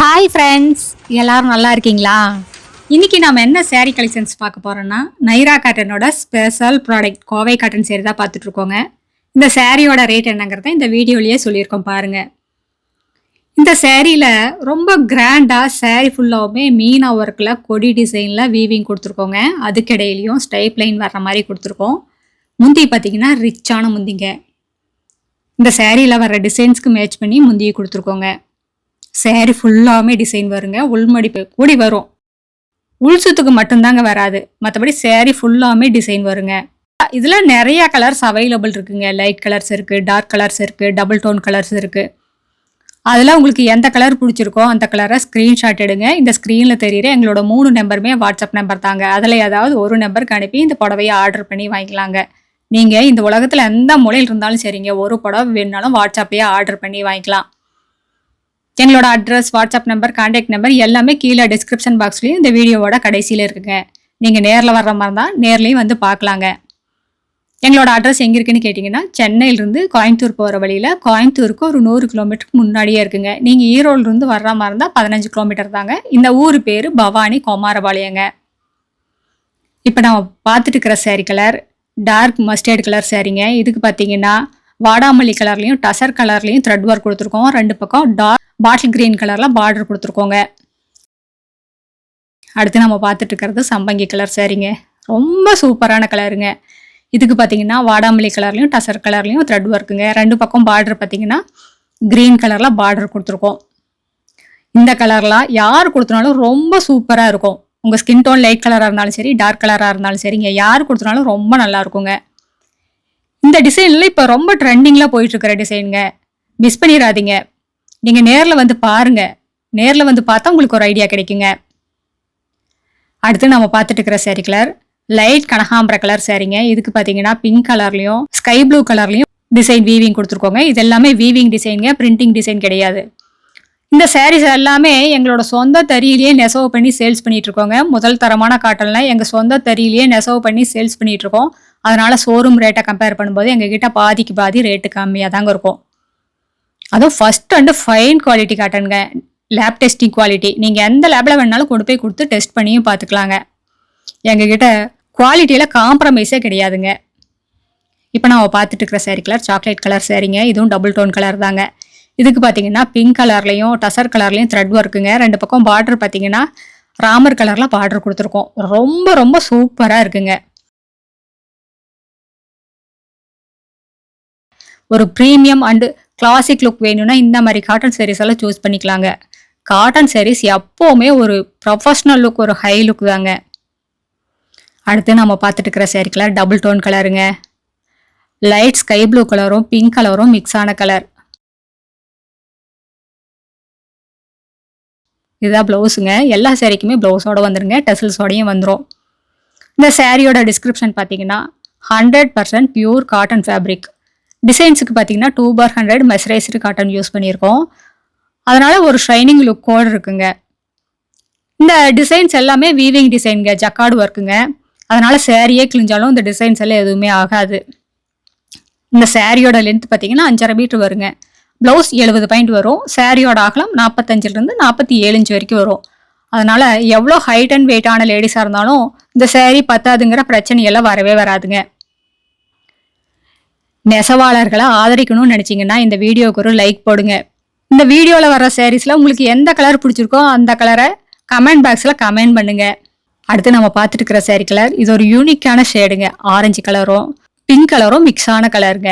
Hi friends எல்லாரும் நல்லா இருக்கீங்களா? இன்றைக்கி நம்ம என்ன சேரீ கலெக்ஷன்ஸ் பார்க்க போகிறோன்னா Naira காட்டனோட special product Kovai cotton saree தான் பார்த்துட்ருக்கோங்க இந்த சேரீயோட ரேட் என்னங்கிறத இந்த வீடியோலேயே சொல்லியிருக்கோம் பாருங்கள் இந்த சேரீயில் ரொம்ப கிராண்டாக சேரீ ஃபுல்லாகவுமே மீனா ஒர்க்கில் கொடி டிசைனில் வீவிங் கொடுத்துருக்கோங்க. அதுக்கிடையிலையும் ஸ்டைப் லைன் வர்ற மாதிரி கொடுத்துருக்கோம். முந்தி பார்த்தீங்கன்னா ரிச்சான முந்திங்க. இந்த சேரீயில் வர டிசைன்ஸ்க்கு மேட்ச் பண்ணி முந்தியை கொடுத்துருக்கோங்க. சேரீ ஃபுல்லாமே டிசைன் வருங்க. உள்மடிப்பு கூடி வரும். உள் சுத்துக்கு மட்டும்தாங்க வராது. மற்றபடி சேரீ ஃபுல்லாமே டிசைன் வருங்க. இதில் நிறைய கலர்ஸ் அவைலபிள் இருக்குங்க. லைட் கலர்ஸ் இருக்குது டார்க் கலர்ஸ் இருக்குது டபுள் டோன் கலர்ஸ் இருக்குது அதில் உங்களுக்கு எந்த கலர் பிடிச்சிருக்கோ அந்த கலரை ஸ்க்ரீன்ஷாட் எடுங்க. இந்த ஸ்க்ரீனில் தெரியுற எங்களோட மூணு நம்பருமே வாட்ஸ்அப் நம்பர் தாங்க. அதில் ஏதாவது ஒரு நம்பருக்கு அனுப்பி இந்த புடவையை ஆர்டர் பண்ணி வாங்கிக்கலாங்க. நீங்கள் இந்த உலகத்தில் எந்த மூலையில் இருந்தாலும் சரிங்க. ஒரு புடவை வேணுனாலும் வாட்ஸ்அப்லேயே ஆர்டர் பண்ணி வாங்கிக்கலாம். எங்களோட address WhatsApp number contact number எல்லாமே கீழே டிஸ்கிரிப்ஷன் பாக்ஸ்லேயும் இந்த வீடியோவோட கடைசியில் இருக்குங்க. நீங்கள் நேரில் வர்ற மாதிரி தான் நேர்லேயும் வந்து பார்க்கலாங்க. எங்களோட அட்ரஸ் எங்கே இருக்குன்னு கேட்டிங்கன்னா சென்னையிலேருந்து கோயம்புத்தூர் போகிற வழியில் கோயம்புத்தூருக்கு ஒரு நூறு கிலோமீட்டருக்கு முன்னாடியே இருக்குங்க. நீங்கள் ஈரோடுலேருந்து வர்ற மாதிரி இருந்தால் பதினஞ்சு கிலோமீட்டர் தாங்க. இந்த ஊர் பேர் பவானி குமாரபாளையங்க. இப்போ நம்ம பார்த்துட்டு இருக்கிற saree colour dark mustard colour சேரீங்க இதுக்கு பார்த்தீங்கன்னா வாடாமல்லி கலர்லையும் டசர் கலர்லையும் த்ரெட் ஒர்க் கொடுத்துருக்கோம். ரெண்டு பக்கம் டார்க் பாட்டில் கிரீன் கலரில் பார்டர் கொடுத்துருக்கோங்க. அடுத்து நம்ம பார்த்துட்டு இருக்கிறது சம்பங்கி கலர் சரிங்க. ரொம்ப சூப்பரான கலருங்க இதுக்கு பார்த்தீங்கன்னா வாடாமல்லி கலர்லையும் டசர் கலர்லையும் த்ரெட் ஒர்க்குங்க ரெண்டு பக்கம் பார்டர் பார்த்தீங்கன்னா க்ரீன் கலரில் பார்டர் கொடுத்துருக்கோம். இந்த கலர்லாம் யார் கொடுத்தனாலும் ரொம்ப சூப்பராக இருக்கும். உங்கள் ஸ்கின் டோன் லைட் கலராக இருந்தாலும் சரி டார்க் கலராக இருந்தாலும் சரிங்க. யார் கொடுத்தனாலும் ரொம்ப நல்லா இருக்குங்க. இந்த டிசைனில் இப்போ ரொம்ப ட்ரெண்டிங்கில் போயிட்டுருக்கிற டிசைனுங்க மிஸ் பண்ணிடாதீங்க. நீங்கள் நேரில் வந்து பாருங்க. நேரில் வந்து பார்த்தா உங்களுக்கு ஒரு ஐடியா கிடைக்குங்க. அடுத்து நம்ம பார்த்துட்டு இருக்கிற saree கலர் லைட் கனகாம்பர கலர் சேரீங்க இதுக்கு பார்த்தீங்கன்னா பிங்க் கலர்லையும் ஸ்கை ப்ளூ கலர்லையும் டிசைன் வீவிங் கொடுத்துருக்கோங்க. இது எல்லாமே வீவிங் டிசைனுங்க பிரிண்டிங் டிசைன் கிடையாது. இந்த சாரீஸ் எல்லாமே எங்களோட சொந்த தறியிலேயே நெசவு பண்ணி சேல்ஸ் பண்ணிட்டு இருக்கோங்க. முதல் தரமான காட்டன்ல எங்க சொந்த தறியிலேயே நெசவு பண்ணி சேல்ஸ் பண்ணிட்டு இருக்கோம். அதனால ஷோரூம் ரேட்டை கம்பேர் பண்ணும்போது எங்ககிட்ட பாதிக்கு பாதி ரேட்டு கம்மியாக தாங்க இருக்கும். அதுவும் ஃபர்ஸ்ட் அண்டு ஃபைன் குவாலிட்டி காட்டனுங்க லேப் டெஸ்டிங் குவாலிட்டி நீங்கள் எந்த லேபில் வேணாலும் கொண்டு போய் கொடுத்து டெஸ்ட் பண்ணியும் பார்த்துக்கலாங்க எங்ககிட்ட குவாலிட்டியில் காம்ப்ரமைஸே கிடையாதுங்க. இப்போ நான் பார்த்துட்டு இருக்கிற saree கலர் சாக்லேட் கலர் சேரீங்க இதுவும் டபுள் டோன் கலர் தாங்க. இதுக்கு பார்த்தீங்கன்னா பிங்க் கலர்லையும் டசர் கலர்லையும் த்ரெட் ஒர்க்குங்க ரெண்டு பக்கம் பார்டர் பார்த்தீங்கன்னா ராமர் கலரில் பார்டர் கொடுத்துருக்கோம். ரொம்ப ரொம்ப சூப்பராக இருக்குங்க. ஒரு ப்ரீமியம் அண்டு கிளாசிக் லுக் வேணும்னா இந்த மாதிரி காட்டன் sarees எல்லாம் சூஸ் பண்ணிக்கலாங்க. காட்டன் சேரீஸ் எப்போவுமே ஒரு ப்ரொஃபஷ்னல் லுக் ஒரு ஹை லுக் தாங்க. அடுத்து நம்ம பார்த்துட்டு இருக்கிற saree கலர் டபுள் டோன் கலருங்க. லைட் ஸ்கை ப்ளூ கலரும் பிங்க் கலரும் மிக்ஸ் ஆன கலர் இதுதான் ப்ளவுஸுங்க எல்லா சேரீக்குமே ப்ளவுஸோட வந்துருங்க. டெசல்ஸோடையும் வந்துடும் இந்த சாரியோட டிஸ்கிரிப்ஷன் பார்த்தீங்கன்னா hundred percent pure cotton fabric டிசைன்ஸுக்கு பார்த்தீங்கன்னா two for hundred mercerised cotton use பண்ணியிருக்கோம். அதனால் ஒரு ஷைனிங் லுக்கோடு இருக்குங்க. இந்த டிசைன்ஸ் எல்லாமே வீவிங் டிசைனுங்க ஜக்கார்டு ஒர்க்குங்க அதனால் சேரீயே கிழிஞ்சாலும் இந்த டிசைன்ஸ் எல்லாம் எதுவுமே ஆகாது. இந்த சேரீயோட லென்த் பார்த்தீங்கன்னா அஞ்சரை மீட்டர் வருங்க. ப்ளவுஸ் எழுபது பாயிண்ட் வரும். சேரீயோட அகலம் நாற்பத்தஞ்சிலிருந்து நாற்பத்தி ஏழு இன்ச்சு வரைக்கும் வரும். அதனால் எவ்வளோ ஹைட் அண்ட் வெயிட்டான லேடிஸாக இருந்தாலும் இந்த சேரீ பத்தாதுங்கிற பிரச்சனையெல்லாம் வரவே வராதுங்க. நெசவாளர்களை ஆதரிக்கணும்னு நினச்சிங்கன்னா இந்த வீடியோவுக்கு ஒரு லைக் போடுங்க. இந்த வீடியோவில் வர சேரீஸில் உங்களுக்கு எந்த கலர் பிடிச்சிருக்கோ அந்த கலரை கமெண்ட் பாக்ஸில் கமெண்ட் பண்ணுங்க. அடுத்து நம்ம பார்த்துட்டு இருக்கிற சேரீ கலர் இது ஒரு யூனிக்கான ஷேடுங்க ஆரஞ்சு கலரும் பிங்க் கலரும் மிக்ஸான கலருங்க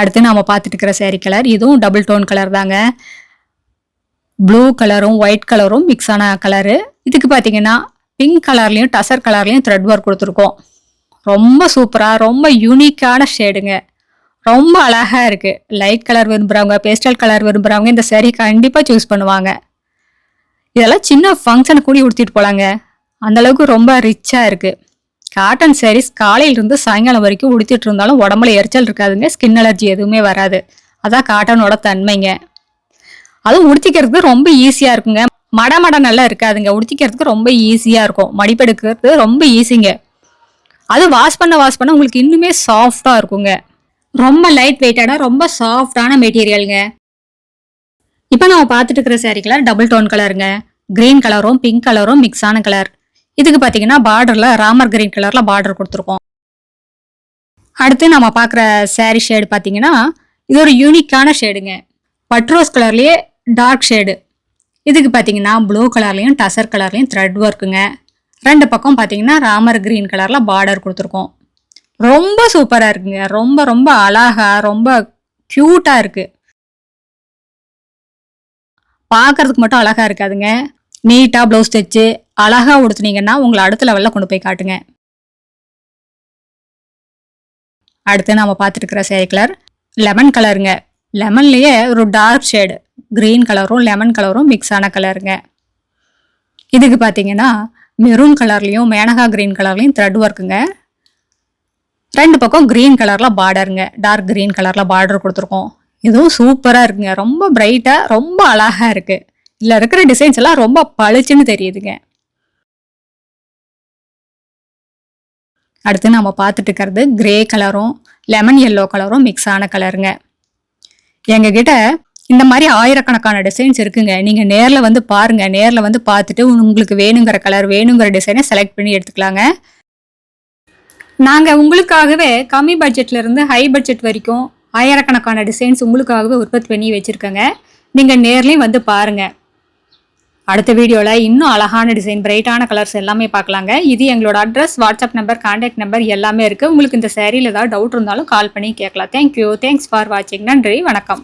அடுத்து நாம் பார்த்துட்டு இருக்கிற சேரீ கலர் இதுவும் டபுள் டோன் கலர் தாங்க. ப்ளூ கலரும் ஒயிட் கலரும் மிக்ஸான கலரு இதுக்கு பார்த்தீங்கன்னா பிங்க் கலர்லையும் டசர் கலர்லையும் த்ரெட் ஒர்க் கொடுத்துருக்கோம். ரொம்ப சூப்பராக ரொம்ப யூனிக்கான ஷேடுங்க ரொம்ப அழகாக இருக்குது லைட் கலர் விரும்புகிறவங்க பேஸ்டல் கலர் விரும்புகிறவங்க இந்த சேரீ கண்டிப்பாக சூஸ் பண்ணுவாங்க. இதெல்லாம் சின்ன ஃபங்க்ஷனுக்கு கூட உடுத்திட்டு போலாங்க. அந்தளவுக்கு ரொம்ப ரிச்சாக இருக்குது காட்டன் சாரீஸ் காலையிலிருந்து சாயங்காலம் வரைக்கும் உடுத்திட்டு இருந்தாலும் உடம்புல எரிச்சல் இருக்காதுங்க. ஸ்கின் அலர்ஜி எதுவுமே வராது. அதான் காட்டனோட தன்மைங்க. அதுவும் உடுத்திக்கிறதுக்கு ரொம்ப ஈஸியாக இருக்குங்க. மட நல்லா இருக்காதுங்க. உடுத்திக்கிறதுக்கு ரொம்ப ஈஸியாக இருக்கும். மடிப்பெடுக்கிறது ரொம்ப ஈஸிங்க அது வாஷ் பண்ண வாஷ் பண்ண உங்களுக்கு இன்னுமே சாஃப்டாக இருக்குங்க. ரொம்ப லைட் வெயிட்டான ரொம்ப சாஃப்டான மெட்டீரியலுங்க இப்போ நம்ம பார்த்துட்டு இருக்கிற saree கலர் டபுள் டோன் கலருங்க கிரீன் கலரும் பிங்க் கலரும் மிக்ஸ் ஆன கலர் இதுக்கு பார்த்தீங்கன்னா பார்டரில் ராமர் கிரீன் கலரில் பார்டர் கொடுத்துருக்கோம். அடுத்து நம்ம பார்க்குற சேரீ ஷேடு பார்த்தீங்கன்னா இது ஒரு யூனிக்கான ஷேடுங்க பட்ரோஸ் கலர்லேயே டார்க் ஷேடு இதுக்கு பார்த்தீங்கன்னா ப்ளூ கலர்லேயும் டசர் கலர்லேயும் த்ரெட் ஒர்க்குங்க ரெண்டு பக்கம் பார்த்தீங்கன்னா ராமர் கிரீன் கலரில் பார்டர் கொடுத்துருக்கோம். ரொம்ப சூப்பராக இருக்குங்க. ரொம்ப ரொம்ப அழகாக ரொம்ப க்யூட்டாக இருக்குது பார்க்கறதுக்கு மட்டும் அழகாக இருக்காதுங்க. நீட்டாக ப்ளவுஸ் தைச்சு அழகாக உடுத்துனீங்கன்னா உங்களை அடுத்த லெவலில் கொண்டு போய் காட்டுங்க. அடுத்து நம்ம பார்த்துட்டு இருக்கிற சேரி கலர் லெமன் கலருங்க லெமன்லேயே ஒரு டார்க் ஷேடு க்ரீன் கலரும் லெமன் கலரும் மிக்ஸ் ஆன கலருங்க இதுக்கு பார்த்தீங்கன்னா மெரூன் கலர்லேயும் மேனகா கிரீன் கலர்லேயும் த்ரெட் ஒர்க்குங்க ரெண்டு பக்கம் க்ரீன் கலரில் பார்டருங்க டார்க் க்ரீன் கலரில் பார்டர் கொடுத்துருக்கோம். இதுவும் சூப்பராக இருக்குங்க. ரொம்ப பிரைட்டாக ரொம்ப அழகாக இருக்குது இதில் இருக்கிற டிசைன்ஸ் எல்லாம் ரொம்ப பளிச்சுன்னு தெரியுதுங்க. அடுத்து நம்ம பார்த்துட்டு இருக்கிறது கிரே கலரும் லெமன் எல்லோ கலரும் மிக்ஸ் ஆன கலருங்க எங்ககிட்ட இந்த மாதிரி ஆயிரக்கணக்கான டிசைன்ஸ் இருக்குங்க. நீங்க நேர்ல வந்து பாருங்க. நேர்ல வந்து பார்த்துட்டு உங்களுக்கு வேணுங்கிற கலர் வேணுங்கிற டிசைனை செலக்ட் பண்ணி எடுத்துக்கலாங்க. நாங்க உங்களுக்காகவே கம்மி பட்ஜெட்ல இருந்து ஹை பட்ஜெட் வரைக்கும் ஆயிரக்கணக்கான டிசைன்ஸ் உங்களுக்காகவே உற்பத்தி பண்ணி வச்சுருக்கோங்க. நீங்க நேர்லேயும் வந்து பாருங்க. அடுத்த வீடியோவில் இன்னும் அழகான டிசைன் பிரைட்டான கலர்ஸ் எல்லாமே பார்க்கலாங்க. இது எங்களோட address WhatsApp number contact number எல்லாமே இருக்குது உங்களுக்கு இந்த சேரீல ஏதாவது டவுட் இருந்தாலும் கால் பண்ணி கேட்கலாம். தேங்க்யூ தேங்க்ஸ் ஃபார் வாட்சிங் நன்றி. வணக்கம்.